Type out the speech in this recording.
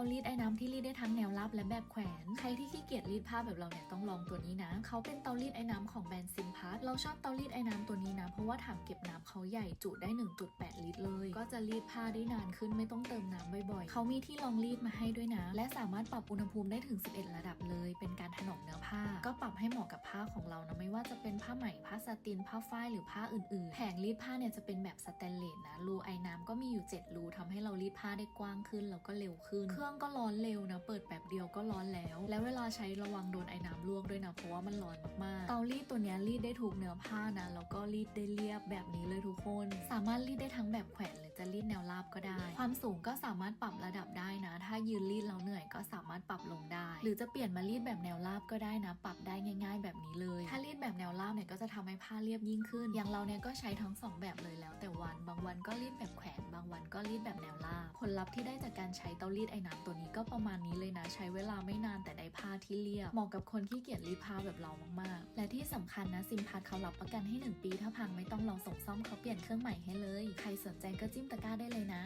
ารีดไอ้น้ำที่รีดได้ทั้งแนวราบและแบบแขวน ใครที่ขี้เกียจรีดผ้าแบบเราเนี่ยต้องลองตัวนี้นะ เขาเป็นเตารีดไอ้น้ำของแบรนด์ซิมพัทเราชอบเตารีดไอ้น้ำตัวนี้นะ เพราะว่าถังเก็บน้ำเขาใหญ่จุได้ 1.8 ลิตรเลย ก็จะรีดผ้าได้นานขึ้นไม่ต้องเติมน้ำบ่อยๆ เขามีที่รองรีดมาให้ด้วยนะ และสามารถปรับอุณหภูมิได้ถึง 11 ระดับเลย เป็นการถนอมเนื้อผ้า ก็ปรับให้เหมาะกับผ้าของเรานะไม่ว่าจะเป็นผ้าไหมผ้าสตินผ้าฝ้ายหรือผ้าอื่นๆ แผงรีดผ้าเนี่ยจะเป็นแบบสแตนเลสนะรูไอ้น้ำก็มีอยู่ 7 รูทำให้เรารีดผ้าได้กว้างขึ้นแล้วก็เร็วขึ้นเครื่องก็ร้อนเร็วนะ เปิดแบบเดียวก็ร้อนแล้ว แล้วเวลาใช้ระวังโดนไอ้น้ำลวกด้วยนะ เพราะว่ามันร้อนมากๆ เตารีดตัวนี้รีดได้ถูกเนื้อผ้านะ แล้วก็รีดได้เรียบแบบนี้เลยทุกคน สามารถรีดได้ทั้งแบบแขวนเลย จะรีดแนวราบก็ได้ ความสูงก็สามารถปรับระดับได้นะ ถ้ายืนรีดแล้วเหนื่อยก็สามารถปรับลงได้ หรือจะเปลี่ยนมารีดแบบแนวราบก็ได้นะ ปรับได้ง่าย ๆ แบบนี้เลย ถ้ารีดแบบแนวราบเนี่ยก็จะทำให้ผ้าเรียบยิ่งขึ้น อย่างเราเนี่ยก็ใช้ทั้งสองแบบเลยแล้ว แต่วัน บางวันก็รีดแบบแขวน บางวันก็รีดแบบแนวราบ ผลลัพธ์ที่ได้จากการใช้เตารีดไอ้น้ำตัวนี้ก็ประมาณนี้เลยนะ ใช้เวลาไม่นานแต่ได้ผ้าที่เรียบ เหมาะกับคนที่เกียจรีดผ้าแบบเรามากๆ และที่สำคัญนะซิมพัทเขารับประกันให้ 1 ปี ถ้าพังไม่ต้องรอส่งซ่อมเขาเปลี่ยนเครื่องใหม่ให้เลย ใครสนใจก็จิ้มตะกร้าได้เลยนะ